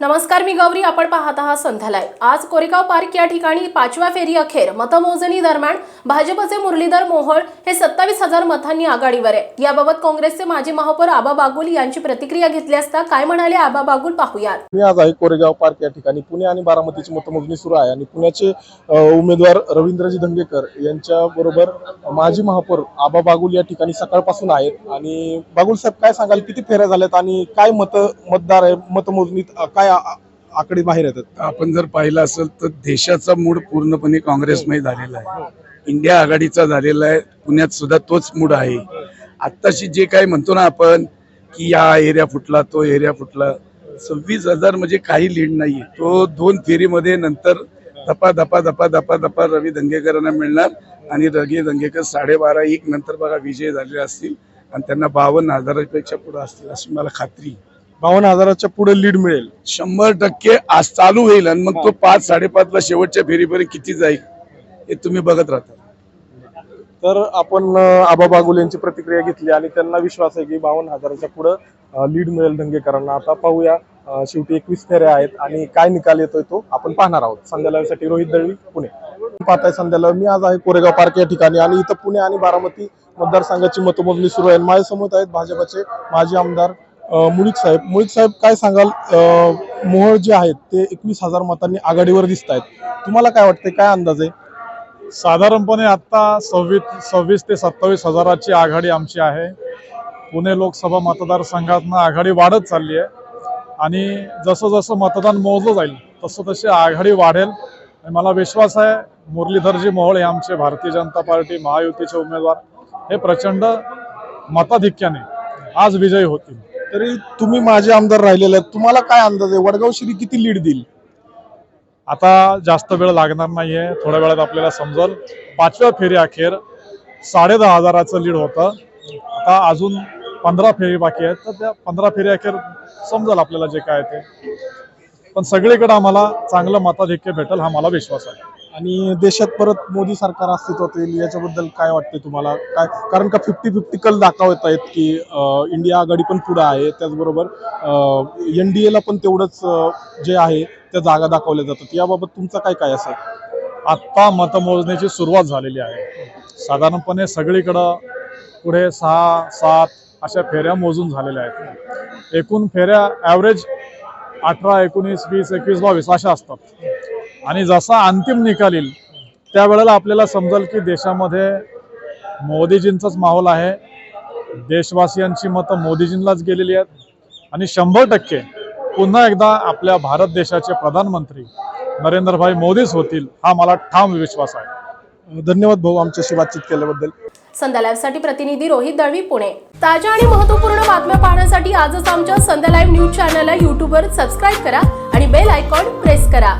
नमस्कार मी गौरी आपण पाहत आहात संध्यालय आज कोरेगाव पार्क या ठिकाणी पाचव्या फेरी अखेर मतमोजणी दरम्यान भाजपचे मुरलीधर मोहोळ हे सत्तावीस हजार मतांनी आघाडीवर आहे. याबाबत काँग्रेसचे माजी महापौर आबा बागुल यांची प्रतिक्रिया घेतली असता काय म्हणाले आबा बागुल पाहूयात. मी आज आहे कोरेगाव पार्क या ठिकाणी. पुणे आणि बारामतीची मतमोजणी सुरू आहे आणि पुण्याचे उमेदवार रवींद्रजी धंगेकर यांच्या बरोबर माजी महापौर आबा बागुल या ठिकाणी सकाळपासून आहेत. आणि बागुल साहेब काय सांगाल? किती फेऱ्या झाल्यात आणि काय मत मतदार आहे मतमोजणीत काय काय आकडे बाहेर येतात? आपण जर पाहिलं असेल तर देशाचा मूड पूर्णपणे काँग्रेसमध्ये झालेला आहे. इंडिया आघाडीचा झालेला आहे. पुण्यात सुद्धा तोच मूड आहे. आत्ताशी जे काय म्हणतो ना आपण की या एरिया फुटला तो एरिया फुटला. सव्वीस हजार म्हणजे काही लीड नाहीये. तो दोन फेरीमध्ये नंतर धपा धपा धपा धपा धपा रवी दंगेकरांना मिळणार आणि रवी दंगेकर साडेबारा एक नंतर बघा विजय झालेले असतील आणि त्यांना बावन्न हजारापेक्षा पुढे असतील अशी मला खात्री आहे. बावन्न हजाराच्या पुढे लीड मिळेल. शंभर टक्के आज चालू होईल आणि मग तो पाच साडेपाच ला शेवटच्या फेरीपर्यंत किती जाईल हे तुम्ही बघत राहता. तर आपण आबा बागुल यांची प्रतिक्रिया घेतली आणि त्यांना विश्वास आहे की बावन्न हजाराच्या पुढे लीड मिळेल धंगेकरांना आता पाहूया शेवटी एकवीस फेऱ्या आहेत आणि काय निकाल येतोय तो आपण पाहणार आहोत. संध्यालासाठी रोहित दळवी पुणे. पाहताय संध्याला मी आज आहे कोरेगाव पार्क या ठिकाणी आणि इथं पुणे आणि बारामती मतदारसंघाची मतमोजणी सुरू आहे. माझ्यासमोर आहेत भाजपचे माजी आमदार मुळीक साहेब मुळीक साहेब काय सांगाल? मोहळ मोहोळ जे आहेत ते एकवीस हजार मतांनी आघाडीवर दिसत आहेत तुम्हाला काय वाटते काय अंदाज आहे? साधारणपणे आता सव्वीस सव्वीस ते सत्तावीस हजाराची आघाडी आमची आहे. पुणे लोकसभा मतदारसंघातनं आघाडी वाढत चालली आहे. आणि जसं जसं मतदान मोजलं जाईल तसं तशी आघाडी वाढेल. आणि मला विश्वास आहे मुरलीधरजी मोहोळ हे आमचे भारतीय जनता पार्टी महायुतीचे उमेदवार. हे प्रचंड मताधिक्याने आज विजयी होतील. तरी तुम्ही माझे आमदार राहिलेले आहेत. तुम्हाला काय अंदाज आहे? वडगाव श्री किती लीड देईल? आता जास्त वेळ लागणार नाहीये. थोड्या वेळात आपल्याला समजल. पाचव्या फेरी अखेर साडे दहा हजाराचं लीड होतं. आता अजून पंधरा फेरी बाकी आहेत. तर त्या पंधरा फेरी अखेर समजल आपल्याला जे काय ते. पण सगळीकडे आम्हाला चांगलं मताधिक्य भेटेल हा मला विश्वास आहे. आणि देशात परत मोदी सरकार अस्तित्वात येईल याच्याबद्दल काय वाटते तुम्हाला? काय कारण का फिफ्टी फिफ्टी कल दाखवत आहेत की इंडिया आघाडी पण पुढे आहे त्याचबरोबर एन डी एला पण तेवढंच जे आहे त्या जागा दाखवल्या जातात. याबाबत तुमचं काय काय असेल आत्ता मतमोजणीची सुरुवात झालेली आहे. साधारणपणे सगळीकडं पुढे सहा सात अशा फेऱ्या मोजून झालेल्या आहेत. एकूण फेऱ्या ॲव्हरेज अठरा एकोणीस वीस एकवीस बावीस अशा असतात. आणि जसा अंतिम निकाल येईल त्यावेळेला आपल्याला समजेल की देशामध्ये मोदीजींचाच माहोल आहे. देशवासियांची मतं मोदीजींनाच गेलेली आहेत. आणि शंभर टक्के पुन्हा एकदा आपल्या भारत देशाचे प्रधानमंत्री नरेंद्रभाई मोदीच होतील हा मला ठाम विश्वास आहे. धन्यवाद भाऊ आमच्याशी बातचीत केल्याबद्दल. संध्या लाईव्हसाठी प्रतिनिधी रोहित दळवी पुणे. ताज्या आणि महत्त्वपूर्ण बातम्या पाहण्यासाठी आजच आमच्या संध्या लाईव्ह न्यूज चॅनलला यूट्यूबवर सबस्क्राईब करा आणि बेल आयकॉन प्रेस करा.